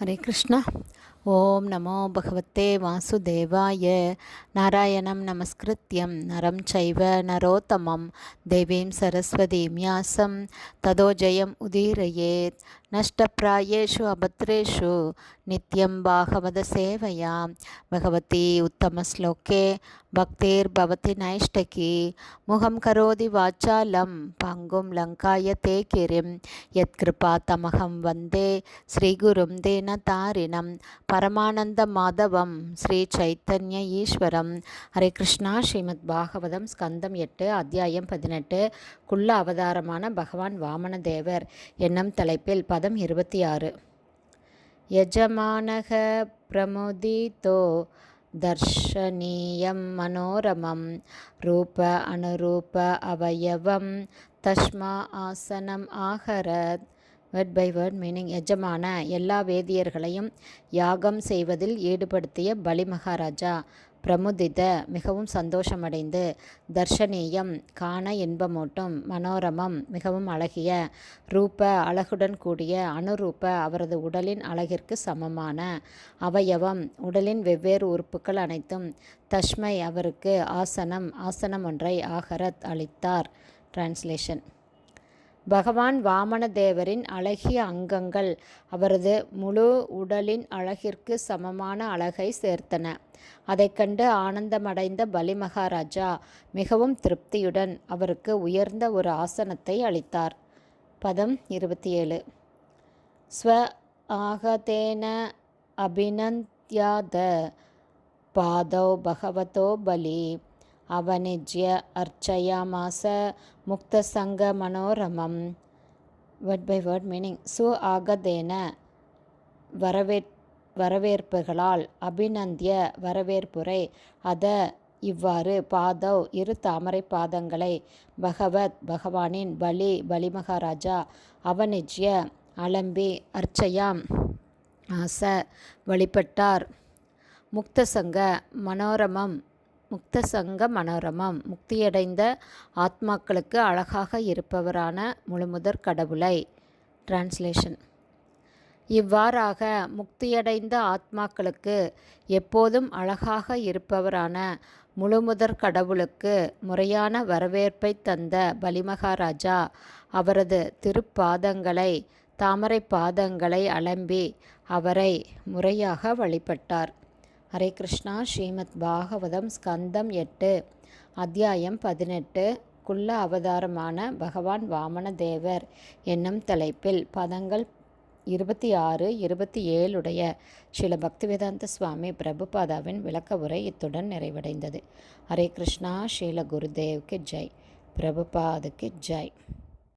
हरे कृष्ण। ஓம் நமோ பகவத்தே வாசுதேவாய. நாராயணம் நமஸ்கிருத்தியம் நரம் சைவ நரோத்தமம் தேவீம் சரஸ்வதீம் யாசம் ததோ ஜெயம் உதீரயேத். நஷ்டப்பிராயேஷு அபத்ரேஷு நித்யம் பாகவத சேவையா பகவதி உத்தமஸ்லோகே பக்தேர் பவதி நைஷ்டகி. முகம் கரோதி வாச்சாலம் பங்கும் லங்காய தே கிரிம் யத்கிருபா தமகம் வந்தே ஸ்ரீகுரும் தேன தாரிணம் பரமானந்த மாதவம் ஸ்ரீ சைத்தன்ய ஈஸ்வரம் ஹரே கிருஷ்ணா. ஸ்ரீமத் பாகவதம் ஸ்கந்தம் எட்டு அத்தியாயம் பதினெட்டு. குள்ள அவதாரமான பகவான் வாமன தேவர் என்னும் தலைப்பில் பதம் இருபத்தி ஆறு யஜமானக பிரமுதிதோ தர்ஷனீயம் மனோரமம். ரூப அனுரூப அவயவம். தஷ்மா ஆசனம் ஆகரத். வேர்ட் பை வேர்ட் மீனிங் எஜமான எல்லா வேதியர்களையும் யாகம் செய்வதில் ஈடுபடுத்திய பலி மகாராஜா. பிரமுதித மிகவும் சந்தோஷமடைந்து தர்ஷனீயம் காண இன்பமூட்டும் மனோரமம் மிகவும் அழகிய ரூப அழகுடன் கூடிய அனுரூப அவரது உடலின் அழகிற்கு சமமான அவயவம் உடலின் வெவ்வேறு உறுப்புகள் அனைத்தும் தஷ்மை அவருக்கு ஆசனம் ஆசனம் ஒன்றை ஆகரத் அளித்தார். டிரான்ஸ்லேஷன் பகவான் வாமனதேவரின் அழகிய அங்கங்கள் அவரது முழு உடலின் அழகிற்கு சமமான அழகை சேர்த்தன. அதைக் கண்டு ஆனந்தமடைந்த பலி மகாராஜா மிகவும் திருப்தியுடன் அவருக்கு உயர்ந்த ஒரு ஆசனத்தை அளித்தார். பதம் இருபத்தி ஏழு. ஸ்வ ஆகதேன அபிநந்தியாத பாதோ பகவதோ பலி. அவனிஜ்ய அர்ச்சயாமாச முக்தசங்க மனோரமம். வேர்ட் பை வேர்ட் மீனிங் சு ஆகதேன வரவே வரவேற்புகளால் அபிநந்திய வரவேற்புரை. அத இவ்வாறு பாதவ் இரு தாமரை பாதங்களை பகவத் பகவானின் பலி பலிமகாராஜா அவனிஜ்ய அலம்பி அர்ச்சயாம் ஆச வழிபட்டார். முக்தசங்க மனோரமம். முக்தசங்க மனோரமம். முக்தியடைந்த ஆத்மாக்களுக்கு அழகாக இருப்பவரான முழுமுதற் கடவுளை. டிரான்ஸ்லேஷன் இவ்வாறாக முக்தியடைந்த ஆத்மாக்களுக்கு எப்போதும் அழகாக இருப்பவரான முழுமுதற் கடவுளுக்கு முறையான வரவேற்பை தந்த பலிமகாராஜா அவரது திருப்பாதங்களை தாமரை பாதங்களை அலம்பி அவரை முறையாக வழிபட்டார். ஹரே கிருஷ்ணா ஸ்ரீமத் பாகவதம் ஸ்கந்தம் எட்டு அத்தியாயம் பதினெட்டு குள்ள அவதாரமான பகவான் வாமன தேவர் என்னும் தலைப்பில் பதங்கள் இருபத்தி ஆறு இருபத்தி ஏழுடைய ஸ்ரீல பக்திவேதாந்த சுவாமி பிரபுபாதாவின் விளக்க உரை இத்துடன் நிறைவடைந்தது. ஹரே கிருஷ்ணா ஸ்ரீல குருதேவ்க்கு ஜெய். பிரபுபாதுக்கு ஜெய்.